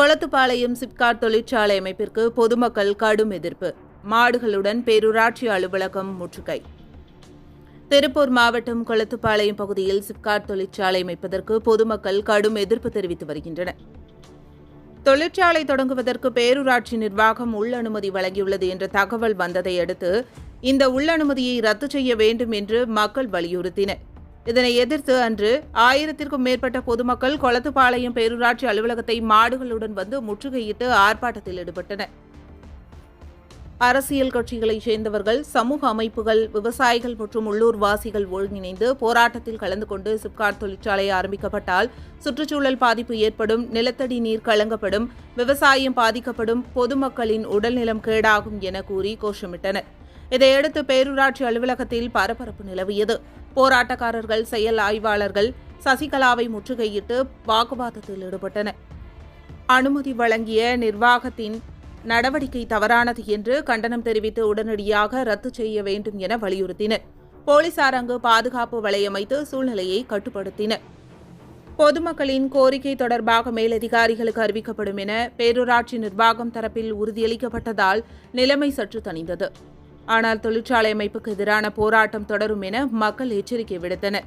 கொளத்துப்பாளையம் சிப்காட் தொழிற்சாலை அமைப்பிற்கு பொதுமக்கள் கடும் எதிர்ப்பு. மாடுகளுடன் பேரூராட்சி அலுவலகம் முற்றுகை. திருப்பூர் மாவட்டம் கொளத்துப்பாளையம் பகுதியில் சிப்காட் தொழிற்சாலை அமைப்பதற்கு பொதுமக்கள் கடும் எதிர்ப்பு தெரிவித்து வருகின்றனர். தொழிற்சாலை தொடங்குவதற்கு பேரூராட்சி நிர்வாகம் உள் அனுமதி வழங்கியுள்ளது என்ற தகவல் வந்ததை அடுத்து இந்த உள்ளனுமதியை ரத்து செய்ய வேண்டும் என்று மக்கள் வலியுறுத்தினர். இதனை எதிர்த்து அன்று ஆயிரத்திற்கும் மேற்பட்ட பொதுமக்கள் கொளத்துப்பாளையம் பேரூராட்சி அலுவலகத்தை மாடுகளுடன் வந்து முற்றுகையிட்டு ஆர்ப்பாட்டத்தில் ஈடுபட்டனர். அரசியல் கட்சிகளைச் சேர்ந்தவர்கள் சமூக அமைப்புகள் விவசாயிகள் மற்றும் உள்ளூர்வாசிகள் ஒருங்கிணைந்து போராட்டத்தில் கலந்து கொண்டு சிப்காட் தொழிற்சாலை ஆரம்பிக்கப்பட்டால் சுற்றுச்சூழல் பாதிப்பு ஏற்படும் நிலத்தடி நீர் கலங்கப்படும் விவசாயம் பாதிக்கப்படும் பொதுமக்களின் உடல்நலம் கேடாகும் என கூறி கோஷமிட்டனர். இதையடுத்து பேரூராட்சி அலுவலகத்தில் பரபரப்பு நிலவியது. போராட்டக்காரர்கள் செயல் ஆய்வாளர்கள் சசிகலாவை முற்றுகையிட்டு வாக்குவாதத்தில் ஈடுபட்டனர் அனுமதி வழங்கிய நிர்வாகத்தின் நடவடிக்கை தவறானது என்று கண்டனம் தெரிவித்து உடனடியாக ரத்து செய்ய வேண்டும் என வலியுறுத்தினர். போலீசார் அங்கு பாதுகாப்பு வலையமைத்து சூழ்நிலையை கட்டுப்படுத்தினர். பொதுமக்களின் கோரிக்கை தொடர்பாக மேலதிகாரிகளுக்கு அறிவிக்கப்படும் என பேரூராட்சி நிர்வாகம் தரப்பில் உறுதியளிக்கப்பட்டதால் நிலைமை சற்று தணிந்தது. ஆனால் தொழிற்சாலை அமைப்புக்கு எதிரான போராட்டம் தொடரும் என மக்கள் எச்சரிக்கை விடுத்தனர்.